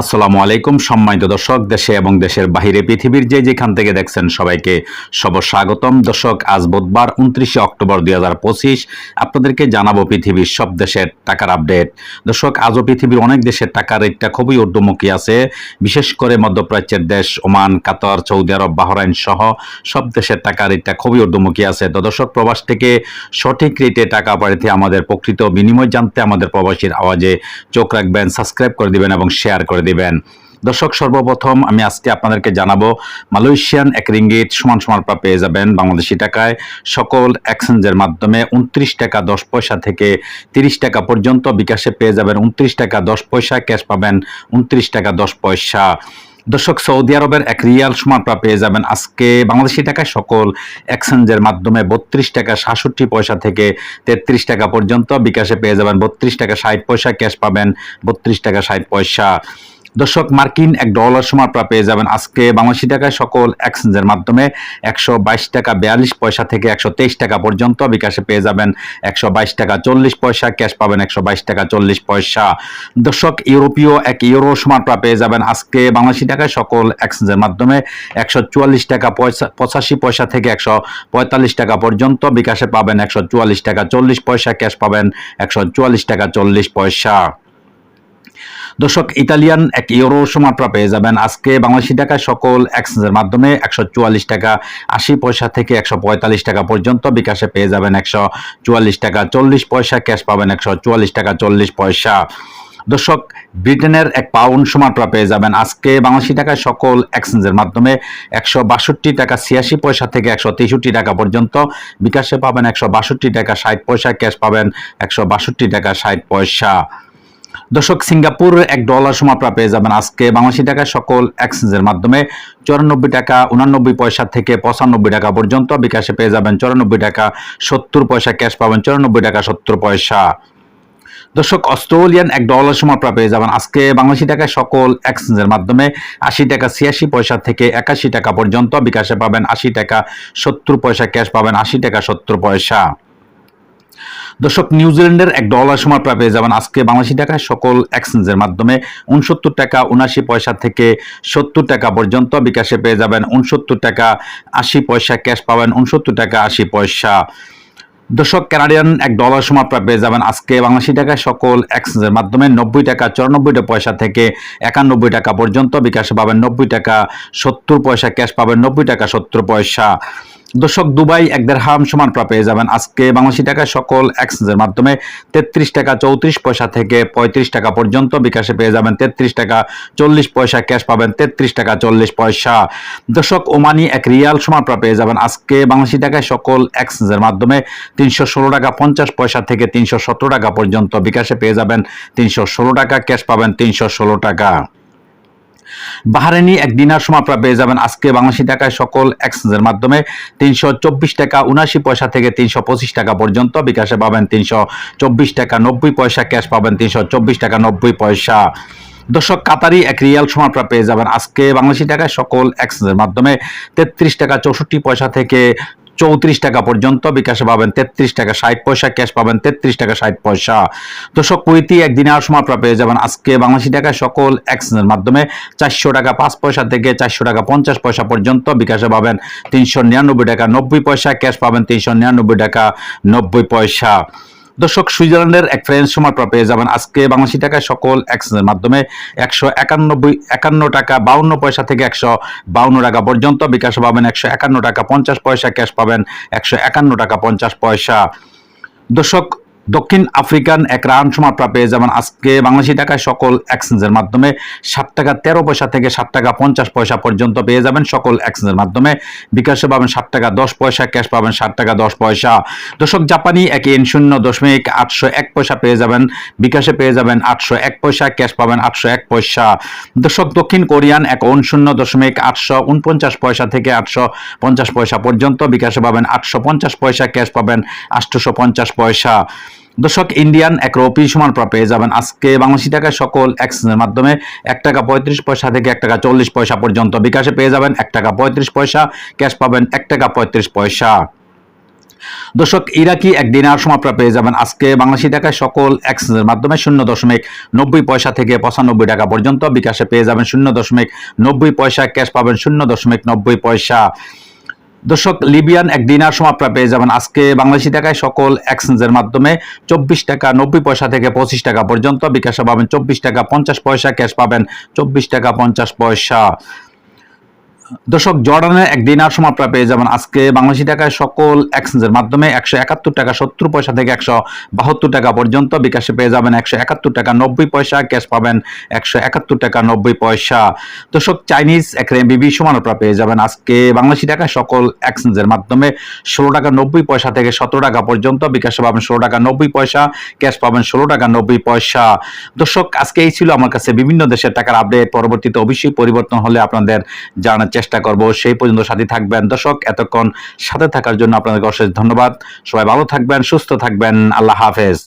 আসসালামু আলাইকুম, সম্মানিত দর্শক, দেশে এবং দেশের বাহিরে পৃথিবীর যে যেখান থেকে দেখছেন সবাইকে সব স্বাগতম। দর্শক, আজ বুধবার উনত্রিশে অক্টোবর দুই হাজার পঁচিশ, আপনাদেরকে জানাব পৃথিবীর সব দেশের টাকার আপডেট। দর্শক, আজও পৃথিবীর অনেক দেশের টাকার রেটটা খুবই ঊর্ধ্বমুখী আছে। বিশেষ করে মধ্যপ্রাচ্যের দেশ, Oman, Qatar, Saudi Arab, Bahrain সহ সব দেশের টাকার রেটটা খুবই ঊর্ধ্বমুখী আছে। তো দর্শক, প্রবাস থেকে সঠিক রেটে টাকা পাঠাতে আমাদের প্রকৃত বিনিময় জানতে আমাদের প্রবাসীর আওয়াজে চোখ রাখবেন, সাবস্ক্রাইব করে দিবেন এবং শেয়ার করে দিবেন। দর্শক, সর্বপ্রথম আমি আজকে আপনাদেরকে জানাব, মালয়েশিয়ান এক রিঙ্গিট সমান সমান পেয়ে যাবেন বাংলাদেশি টাকায়। সকল এক্সচেঞ্জের মাধ্যমে উনত্রিশ টাকা দশ পয়সা থেকে তিরিশ টাকা পর্যন্ত বিকাশে পেয়ে যাবেন। উনত্রিশ টাকা দশ পয়সা, ক্যাশ পাবেন উনত্রিশ টাকা দশ পয়সা। দর্শক, সৌদি আরবের এক রিয়াল সমান পেয়ে যাবেন আজকে বাংলাদেশি টাকায় সকল এক্সচেঞ্জের মাধ্যমে বত্রিশ টাকা সাতষট্টি পয়সা থেকে তেত্রিশ টাকা পর্যন্ত। বিকাশে পেয়ে যাবেন বত্রিশ টাকা ষাট পয়সা, ক্যাশ পাবেন বত্রিশ টাকা ষাট পয়সা। দর্শক, মার্কিন এক ডলার সময় প্রায় পেয়ে যাবেন আজকে বাংলাদেশি টাকায় সকল এক্সচেঞ্জের মাধ্যমে। একশো বাইশ টাকা বিয়াল্লিশ পয়সা থেকে একশো তেইশ টাকা পর্যন্ত বিকাশে পেয়ে যাবেন একশো বাইশ টাকা চল্লিশ পয়সা, ক্যাশ পাবেন একশো বাইশ টাকা চল্লিশ পয়সা। দর্শক, ইউরোপীয় এক ইউরো সমান প্রায় পেয়ে যাবেন আজকে বাংলাদেশি টাকায় সকল এক্সচেঞ্জের মাধ্যমে। একশো চুয়াল্লিশ টাকা পয়সা, পঁচাশি পয়সা থেকে একশো পঁয়তাল্লিশ টাকা পর্যন্ত বিকাশে পাবেন একশো চুয়াল্লিশ টাকা চল্লিশ পয়সা, ক্যাশ পাবেন একশো চুয়াল্লিশ টাকা চল্লিশ পয়সা। দর্শক, ইতালিয়ান এক ইউরো সমাত্রা পেয়ে যাবেন। আজকে বাংলাদেশি টাকায় সকল এক্সচেঞ্জের মাধ্যমে একশো চুয়াল্লিশ টাকা আশি পয়সা থেকে একশো পঁয়তাল্লিশ টাকা পর্যন্ত বিকাশে পেয়ে যাবেন একশো চুয়াল্লিশ টাকা চল্লিশ পয়সা, ক্যাশ পাবেন একশো চুয়াল্লিশ টাকা চল্লিশ পয়সা। দর্শক, ব্রিটেনের এক পাউন্ড সমাত্রা পেয়ে যাবেন। আজকে বাংলাদেশি টাকায় সকল এক্সচেঞ্জের মাধ্যমে একশো বাষট্টি টাকা ছিয়াশি পয়সা থেকে একশো তেষট্টি টাকা পর্যন্ত বিকাশে পাবেন একশো বাষট্টি টাকা ষাট পয়সা, ক্যাশ পাবেন একশো বাষট্টি টাকা ষাট পয়সা। দর্শক, সিঙ্গাপুর এক ডলার সমাপ্রা পেয়ে যাবেন আজকে বাংলাদেশি টাকায় সকল এক্সচেঞ্জের মাধ্যমে। চুরানব্বই টাকা, উনানব্বই পয়সা থেকে পঁচানব্বই টাকা পর্যন্ত বিকাশে পেয়ে যাবেন চুরানব্বই টাকা, সত্তর পয়সা ক্যাশ পাবেন, চুরানব্বই টাকা, সত্তর পয়সা। দর্শক, অস্ট্রেলিয়ান এক ডলার সমাপ্রা পেয়ে যাবেন আজকে বাংলাদেশি টাকায় সকল এক্সচেঞ্জের মাধ্যমে। আশি টাকা, ছিয়াশি পয়সা থেকে একাশি টাকা পর্যন্ত বিকাশে পাবেন আশি টাকা, সত্তর পয়সা ক্যাশ পাবেন আশি টাকা, সত্তর পয়সা। দর্শক, নিউজিল্যান্ডের এক ডলার সময় প্রায় পেয়ে যাবেন আজকে বাংলাদেশি টাকায় সকল এক্সচেঞ্জের মাধ্যমে। উনসত্তর টাকা উনাশি পয়সা থেকে সত্তর টাকা পর্যন্ত বিকাশে পেয়ে যাবেন। উনসত্তর টাকা আশি পয়সা ক্যাশ পাবেন, উনসত্তর টাকা আশি পয়সা। দর্শক কানাডিয়ান এক ডলার সময় প্রায় পেয়ে যাবেন আজকে বাংলাদেশি টাকায় সকল এক্সচেঞ্জের মাধ্যমে। নব্বই টাকা, চুরানব্বইটা পয়সা থেকে একানব্বই টাকা পর্যন্ত বিকাশে পাবেন। নব্বই টাকা সত্তর পয়সা ক্যাশ পাবেন, নব্বই টাকা সত্তর পয়সা। দর্শক, দুবাই এক দেড়হাম সমান প্রায় পেয়ে যাবেন। আজকে বাংলাদেশি টাকায় সকল এক্সচেঞ্জের মাধ্যমে তেত্রিশ টাকা চৌত্রিশ পয়সা থেকে পঁয়ত্রিশ টাকা পর্যন্ত বিকাশে পেয়ে যাবেন। তেত্রিশ টাকা চল্লিশ পয়সা ক্যাশ পাবেন। তেত্রিশ টাকা চল্লিশ পয়সা। দর্শক, ওমানি এক রিয়াল সমান পেয়ে যাবেন। আজকে বাংলাদেশি টাকায় সকল এক্সচেঞ্জের মাধ্যমে তিনশো ষোলো টাকা পঞ্চাশ পয়সা থেকে তিনশো সতেরো টাকা পর্যন্ত বিকাশে পেয়ে যাবেন। তিনশো ষোলো টাকা ক্যাশ পাবেন। তিনশো ষোলো টাকা। বাহারানি এক দিনার সময় পেয়ে যাবেন আজকে বাংলাদেশি টাকায় সকল এক্সচেঞ্জের মাধ্যমে তিনশো চব্বিশ টাকা উনাশি পয়সা থেকে তিনশো পঁচিশ টাকা পর্যন্ত। বিকাশে পাবেন তিনশো চব্বিশ টাকা নব্বই পয়সা, ক্যাশ পাবেন তিনশো চব্বিশ টাকা নব্বই পয়সা। দর্শক, কাতারি এক রিয়াল সময় আপনারা পেয়ে যাবেন আজকে বাংলাদেশি টাকায় সকল এক্সচেঞ্জের মাধ্যমে। তেত্রিশ টাকা চৌষট্টি পয়সা থেকে চৌত্রিশ টাকা পর্যন্ত, বিকাশে পাবেন তেত্রিশ টাকা ষাট পয়সা, ক্যাশ পাবেন তেত্রিশ টাকা ষাট পয়সা। দর্শক কুইতি একদিনে আর সময় পেয়ে যাবেন। আজকে বাংলাদেশি টাকা সকল এক্সচেঞ্জের মাধ্যমে চারশো টাকা পাঁচ পয়সা থেকে চারশো টাকা পঞ্চাশ পয়সা পর্যন্ত বিকাশে পাবেন তিনশো নিরানব্বই টাকা নব্বই পয়সা, ক্যাশ পাবেন তিনশো নিরানব্বই টাকা নব্বই পয়সা। দর্শক, সুইজারল্যান্ডের এক ফ্রেন্স সময় প্রায় পেয়ে যাবেন আজকে বাংলাদেশি টাকায় সকল এক্সচেঞ্জের মাধ্যমে একশো একানব্বই, একান্ন টাকা বাউন্ন পয়সা থেকে একশো বাউন্ন টাকা পর্যন্ত। বিকাশ পাবেন একশো একান্ন টাকা পঞ্চাশ পয়সা, ক্যাশ পাবেন একশো একান্ন টাকা পঞ্চাশ পয়সা। দর্শক দক্ষিণ আফ্রিকান এক রান সমাপ্রা পেয়ে যাবেন আজকে বাংলাদেশি টাকায় সকল এক্সচেঞ্জের মাধ্যমে। সাত টাকা তেরো পয়সা থেকে সাত টাকা পঞ্চাশ পয়সা পর্যন্ত পেয়ে যাবেন সকল এক্সচেঞ্জের মাধ্যমে। বিকাশে পাবেন ষাট টাকা দশ পয়সা, ক্যাশ পাবেন ষাট টাকা দশ পয়সা। দর্শক, জাপানি এক এন শূন্য দশমিক আটশো এক পয়সা পেয়ে যাবেন। বিকাশে পেয়ে যাবেন আটশো এক পয়সা, ক্যাশ পাবেন আটশো এক পয়সা। দর্শক, দক্ষিণ কোরিয়ান এক ওন শূন্য দশমিক আটশো উনপঞ্চাশ পয়সা থেকে আটশো পঞ্চাশ পয়সা পর্যন্ত। বিকাশে পাবেন আটশো পঞ্চাশ পয়সা, ক্যাশ পাবেন আটশোশো পঞ্চাশ পয়সা। দর্শক ইন্ডিয়ান এক রুপি সমান পেয়ে যাবেন। আজকে বাংলাদেশি টাকায় সকল এক্সচেঞ্জের মাধ্যমে এক টাকা পঁয়ত্রিশ পয়সা থেকে এক টাকা চল্লিশ পয়সা পর্যন্ত বিকাশে পেয়ে যাবেন। এক টাকা পঁয়ত্রিশ পয়সা, ক্যাশ পাবেন এক টাকা পঁয়ত্রিশ পয়সা। দর্শক, ইরাকি এক দিনার সময় আপনারা পেয়ে যাবেন। আজকে বাংলাদেশি টাকায় সকল এক্সচেঞ্জের মাধ্যমে শূন্য দশমিক নব্বই পয়সা থেকে পঁচানব্বই টাকা পর্যন্ত বিকাশে পেয়ে যাবেন। শূন্য দশমিক নব্বই পয়সা, ক্যাশ পাবেন শূন্য দশমিক নব্বই পয়সা। দর্শক, লিবিয়ান এক দিনার সমাপ্রা পেয়ে যাবেন। আজকে বাংলাদেশি টাকায় সকল এক্সচেঞ্জের মাধ্যমে চব্বিশ টাকা নব্বই পয়সা থেকে পঁচিশ টাকা পর্যন্ত। বিকাশে পাবেন চব্বিশ টাকা পঞ্চাশ পয়সা, ক্যাশ পাবেন চব্বিশ টাকা পঞ্চাশ পয়সা। দর্শক জর্ডানের এক দিনার সময় আপনারা পেয়ে যাবেন। আজকে বাংলাদেশি টাকায় সকল এক্সচেঞ্জের মাধ্যমে একশো একাত্তর টাকা সত্তর পয়সা থেকে একশো বাহাত্তর টাকা পর্যন্ত বিকাশে পেয়ে যাবেন একশো একাত্তর টাকা নব্বই পয়সা, ক্যাশ পাবেন একশো একাত্তর টাকা নব্বই পয়সা। দর্শক, চাইনিজ এক বিবি সমান পেয়ে যাবেন। আজকে বাংলাদেশি টাকায় সকল এক্সচেঞ্জের মাধ্যমে ষোলো টাকা নব্বই পয়সা থেকে সতেরো টাকা পর্যন্ত বিকাশে পাবেন ষোলো টাকা নব্বই পয়সা, ক্যাশ পাবেন ষোলো টাকা নব্বই পয়সা। দর্শক, আজকে এই ছিল আমার কাছে বিভিন্ন দেশের টাকার আপডেট পরবর্তীতে অবশ্যই পরিবর্তন হলে আপনাদের জানার চেষ্টা করব। সেই পর্যন্ত সাথে থাকবেন। দর্শক, এতক্ষণ সাথে থাকার জন্য আপনাদেরকে অশেষ ধন্যবাদ। সবাই ভালো থাকবেন, সুস্থ থাকবেন। আল্লাহ হাফেজ।